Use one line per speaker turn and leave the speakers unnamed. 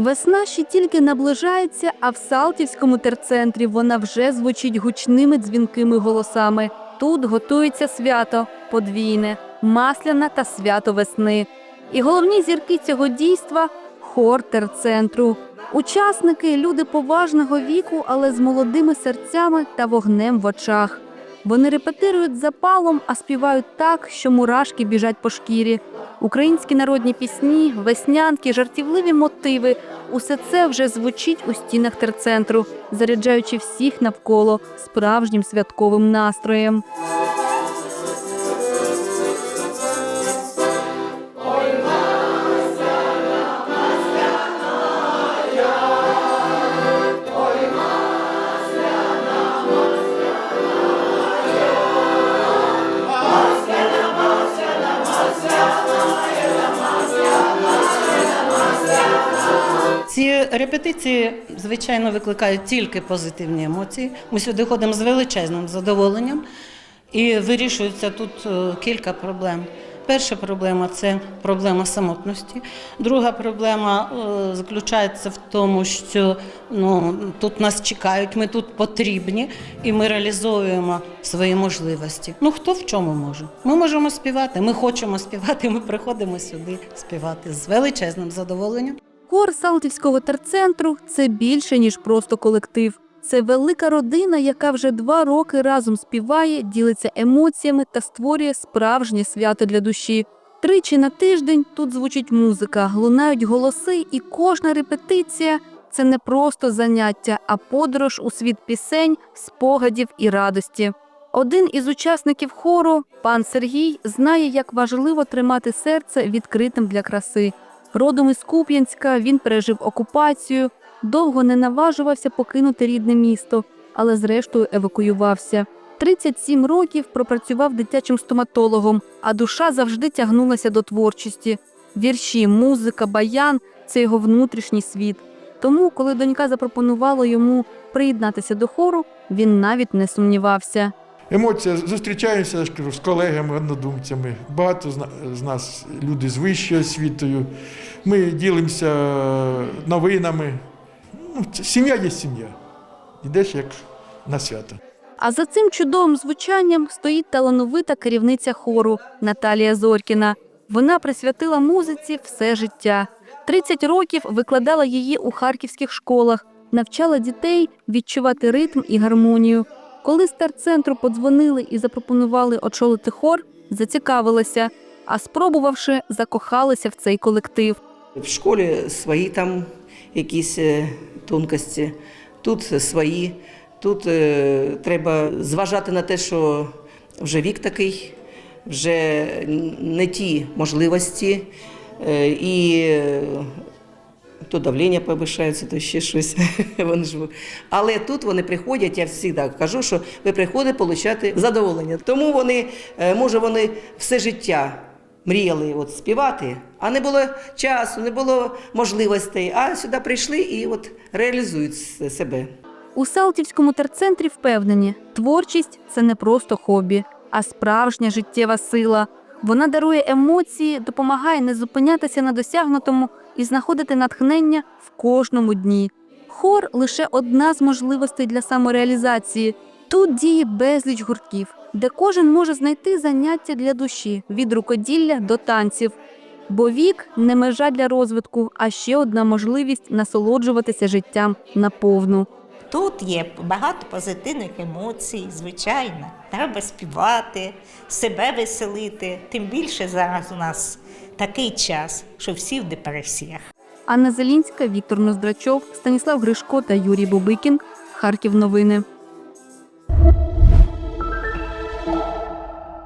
Весна ще тільки наближається, а в Салтівському терцентрі вона вже звучить гучними дзвінкими голосами. Тут готується свято подвійне, масляна та свято весни. І головні зірки цього дійства хор терцентру. Учасники люди поважного віку, але з молодими серцями та вогнем в очах. Вони репетирують запалом, а співають так, що мурашки біжать по шкірі. Українські народні пісні, веснянки, жартівливі мотиви усе це вже звучить у стінах терцентру, заряджаючи всіх навколо справжнім святковим настроєм.
Ці репетиції, звичайно, викликають тільки позитивні емоції. Ми сюди ходимо з величезним задоволенням і вирішується тут е, кілька проблем. Перша проблема це проблема самотності. Друга проблема е, заключається в тому, що ну, тут нас чекають, ми тут потрібні і ми реалізовуємо свої можливості. Ну хто в чому може? Ми можемо співати, ми хочемо співати, ми приходимо сюди співати з величезним задоволенням.
Хор Салтівського терцентру це більше ніж просто колектив. Це велика родина, яка вже два роки разом співає, ділиться емоціями та створює справжнє свято для душі. Тричі на тиждень тут звучить музика, лунають голоси, і кожна репетиція це не просто заняття, а подорож у світ пісень, спогадів і радості. Один із учасників хору, пан Сергій, знає, як важливо тримати серце відкритим для краси. Родом із Куп'янська він пережив окупацію, довго не наважувався покинути рідне місто, але зрештою евакуювався. 37 років пропрацював дитячим стоматологом, а душа завжди тягнулася до творчості. Вірші, музика, баян це його внутрішній світ. Тому, коли донька запропонувала йому приєднатися до хору, він навіть не сумнівався.
Емоція зустрічаємося я ж кажу, з колегами, однодумцями. Багато з нас люди з вищою освітою. Ми ділимося новинами. Ну, сім'я є сім'я. Йдеш як на свято.
А за цим чудовим звучанням стоїть талановита керівниця хору Наталія Зоркіна. Вона присвятила музиці все життя. 30 років викладала її у харківських школах, навчала дітей відчувати ритм і гармонію. Коли з терцентру подзвонили і запропонували очолити хор, зацікавилася, а спробувавши, закохалася в цей колектив.
В школі свої там якісь е, тонкості, тут свої. Тут е, треба зважати на те, що вже вік такий, вже не ті можливості, е, і то давлення повишається, то ще щось. Вони ж... Але тут вони приходять, я завжди кажу, що ви приходите отримати задоволення. Тому вони, е, може, вони все життя мріяли от співати, а не було часу, не було можливостей. А сюди прийшли і от реалізують себе.
У Салтівському терцентрі впевнені, творчість це не просто хобі, а справжня життєва сила. Вона дарує емоції, допомагає не зупинятися на досягнутому і знаходити натхнення в кожному дні. Хор лише одна з можливостей для самореалізації. Тут діє безліч гуртків, де кожен може знайти заняття для душі від рукоділля до танців. Бо вік не межа для розвитку, а ще одна можливість насолоджуватися життям наповну.
Тут є багато позитивних емоцій, звичайно. Треба співати, себе веселити. Тим більше зараз у нас такий час, що всі в депресіях.
Анна Зелінська, Віктор Ноздрачов, Станіслав Гришко та Юрій Бубикін. Харків новини.